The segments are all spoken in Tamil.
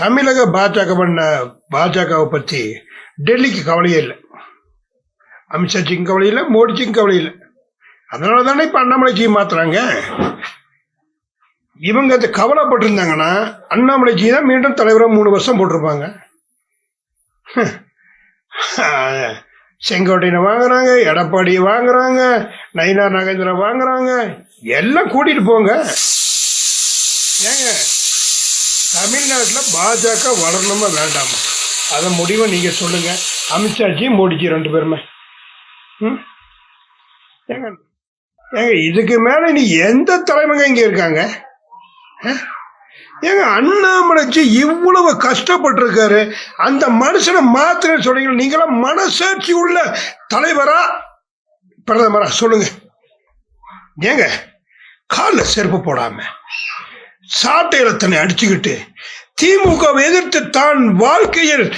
தமிழக பாஜக பண்ண பாஜகவை பற்றி டெல்லிக்கு கவலையே இல்லை. அமித்ஷாஜிக்கும் கவலை இல்லை மோடிஜிக்கும் கவலை இல்லை. அதனால தானே இப்போ அண்ணாமலைஜி மாத்துறாங்க? இவங்க அது கவலைப்பட்டிருந்தாங்கன்னா அண்ணாமலைஜி தான் மீண்டும் தலைவராக மூணு வருஷம் போட்டிருப்பாங்க. செங்கோட்டையனை வாங்குறாங்க எடப்பாடியை வாங்குறாங்க நயினா நாகேந்திரன் வாங்குறாங்க. எல்லாம் கூட்டிட்டு போங்க. ஏங்க தமிழ்நாட்டில் பாஜக வளரணுமா வேண்டாமா? அதை முடிவை நீங்கள் சொல்லுங்கள் அமித்ஷாஜி மோடிஜி ரெண்டு பேருமே. ம்? ஏங்க ஏங்க இதுக்கு மேலே நீ எந்த தலைமைங்க இங்கே இருக்காங்க? ஆ? ஏங்க அண்ணாமலைச்சி இவ்வளவு கஷ்டப்பட்டிருக்காரு. அந்த மனுஷனை மாத்திர சொல்றீங்க நீங்களாம் மனசாட்சி உள்ள தலைவரா? பிரதமரா சொல்லுங்க. ஏங்க காலில் செருப்பு போடாம. சாட்டையில தன்னை அடிச்சுக்கிட்டு திமுகவை எதிர்த்து தான் வாழ்க்கையில்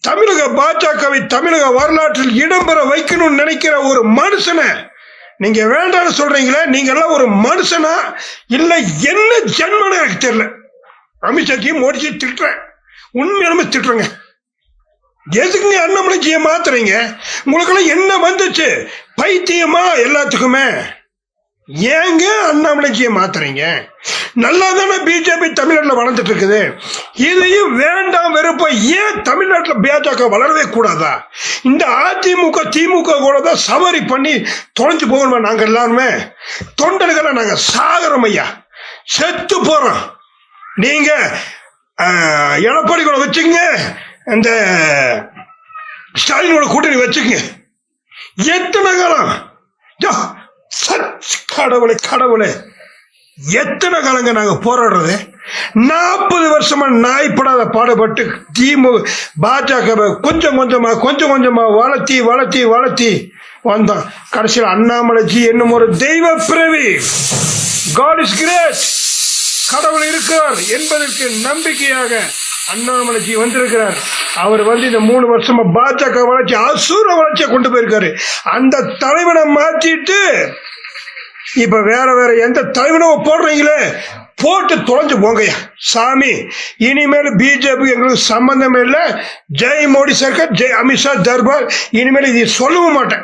தமிழக பாஜகவை தமிழக வரலாற்றில் இடம்பெற வைக்கணும்னு நினைக்கிற ஒரு மனுஷனை நீங்க வேண்டாம்னு சொல்றீங்களே நீங்க எல்லாம் ஒரு மனுஷனா? இல்ல என்ன ஜென்மனு எனக்கு தெரியல. அமித்ஷாஜியும் மோடிஜி திட்டுறேன். உண்மையிலுமே திட்டுறேங்க. எதுக்குங்க அண்ணாமலைஜியை மாத்துறீங்க? உங்களுக்கெல்லாம் என்ன வந்துச்சு? பைத்தியமா எல்லாத்துக்குமே? ஏங்க அண்ணாமலைக்கு மாத்துறீங்க? நல்லா தானே பிஜேபி தமிழ்நாட்டில் வளர்ந்துட்டு இருக்குது. இதையும் வேண்டாம் வெறுப்ப ஏன் தமிழ்நாட்டில் பாஜக வளரவே கூடாதா? இந்த அதிமுக திமுக கூட தான் சவரி பண்ணி தொலைஞ்சு போகணுமா நாங்கள் எல்லாருமே? தொண்டர்களை நாங்கள் சாகரம் ஐயா. செத்து போறோம். நீங்க ஆஹ், எடப்பாடி கூட வச்சுங்க இந்த ஸ்டாலினோட கூட்டணி வச்சுங்க எத்தனை காலம்? கடவுளே கடவுளே. எத்தனை காலங்க நாங்க போராடுறது? நாற்பது வருஷமா நாய்ப்படாத பாடுபட்டு திமு பாஜக கொஞ்சம் கொஞ்சமா கொஞ்சம் கொஞ்சமா வளர்த்தி வளர்த்தி வளர்த்தி வந்தோம். கடைசியில் அண்ணாமலைஜி என்னும் ஒரு தெய்வ பிறவி. காட் இஸ் கிரேட் கடவுள் இருக்கிறார் என்பதற்கு நம்பிக்கையாக அண்ணாமலைஜி வந்திருக்கிறார். அவர் வந்து இந்த மூணு வருஷமா பாஜக வளர்ச்சி அசூர வளர்ச்சியை கொண்டு போயிருக்காரு. அந்த தலைவனை மாற்றிட்டு இப்ப வேற வேற எந்த தலைவனும் போடுறீங்களே? போட்டு தொலைஞ்சு போங்கய்யா. சாமி இனிமேல் பிஜேபி எங்களுக்கு சம்பந்தமே இல்லை. ஜெய் மோடி சர்க்கார் ஜெய் அமித்ஷா தர்பார். இனிமேல் இதை சொல்லவும் மாட்டேன்.